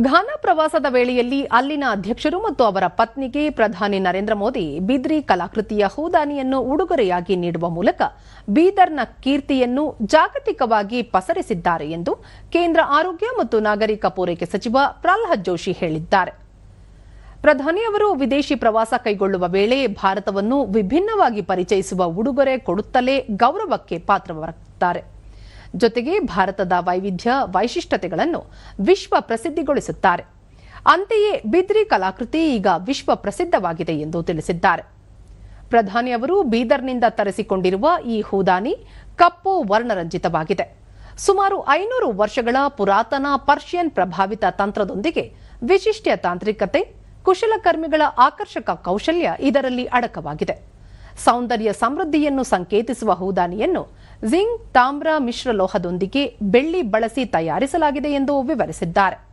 ಘಾನಾ ಪ್ರವಾಸದ ವೇಳೆಯಲ್ಲಿ ಅಲ್ಲಿನ ಅಧ್ಯಕ್ಷರು ಮತ್ತು ಅವರ ಪತ್ನಿಗೆ ಪ್ರಧಾನಿ ನರೇಂದ್ರ ಮೋದಿ ಬಿದ್ರಿ ಕಲಾಕೃತಿಯ ಹೂದಾನಿಯನ್ನು ಉಡುಗೊರೆಯಾಗಿ ನೀಡುವ ಮೂಲಕ ಬೀದರ್ನ ಕೀರ್ತಿಯನ್ನು ಜಾಗತಿಕವಾಗಿ ಪಸರಿಸಿದ್ದಾರೆ ಎಂದು ಕೇಂದ್ರ ಆರೋಗ್ಯ ಮತ್ತು ನಾಗರಿಕ ಪೂರೈಕೆ ಸಚಿವ ಪ್ರಹ್ಲಾದ್ ಜೋಶಿ ಹೇಳಿದ್ದಾರೆ. ಪ್ರಧಾನಿಯವರು ವಿದೇಶಿ ಪ್ರವಾಸ ಕೈಗೊಳ್ಳುವ ವೇಳೆ ಭಾರತವನ್ನು ವಿಭಿನ್ನವಾಗಿ ಪರಿಚಯಿಸುವ ಉಡುಗೊರೆ ಕೊಡುತ್ತಲೇ ಗೌರವಕ್ಕೆ ಪಾತ್ರರಾಗುತ್ತಾರೆ ಜೊತೆಗೆ ಭಾರತದ ವೈವಿಧ್ಯ ವೈಶಿಷ್ಟ್ಯತೆಗಳನ್ನು ವಿಶ್ವ ಪ್ರಸಿದ್ಧಿಗೊಳಿಸುತ್ತಾರೆ. ಅಂತೆಯೇ ಬಿದ್ರಿ ಕಲಾಕೃತಿ ಈಗ ವಿಶ್ವ ಪ್ರಸಿದ್ಧವಾಗಿದೆ ಎಂದು ತಿಳಿಸಿದ್ದಾರೆ. ಪ್ರಧಾನಿ ಅವರು ಬೀದರ್ನಿಂದ ತರಿಸಿಕೊಂಡಿರುವ ಈ ಹೂದಾನಿ ಕಪ್ಪು ವರ್ಣರಂಜಿತವಾಗಿದೆ. ಸುಮಾರು ಐನೂರು ವರ್ಷಗಳ ಪುರಾತನ ಪರ್ಷಿಯನ್ ಪ್ರಭಾವಿತ ತಂತ್ರದೊಂದಿಗೆ ವಿಶಿಷ್ಟ ತಾಂತ್ರಿಕತೆ, ಕುಶಲಕರ್ಮಿಗಳ ಆಕರ್ಷಕ ಕೌಶಲ್ಯ ಇದರಲ್ಲಿ ಅಡಕವಾಗಿದೆ. ಸೌಂದರ್ಯ ಸಮೃದ್ಧಿಯನ್ನು ಸಂಕೇತಿಸುವ ಹೂದಾನಿಯನ್ನು ಜಿಂಕ್ ತಾಮ್ರ ಮಿಶ್ರಲೋಹದೊಂದಿಗೆ ಬೆಳ್ಳಿ ಬಳಸಿ ತಯಾರಿಸಲಾಗಿದೆ ಎಂದು ವಿವರಿಸಿದ್ದಾರೆ.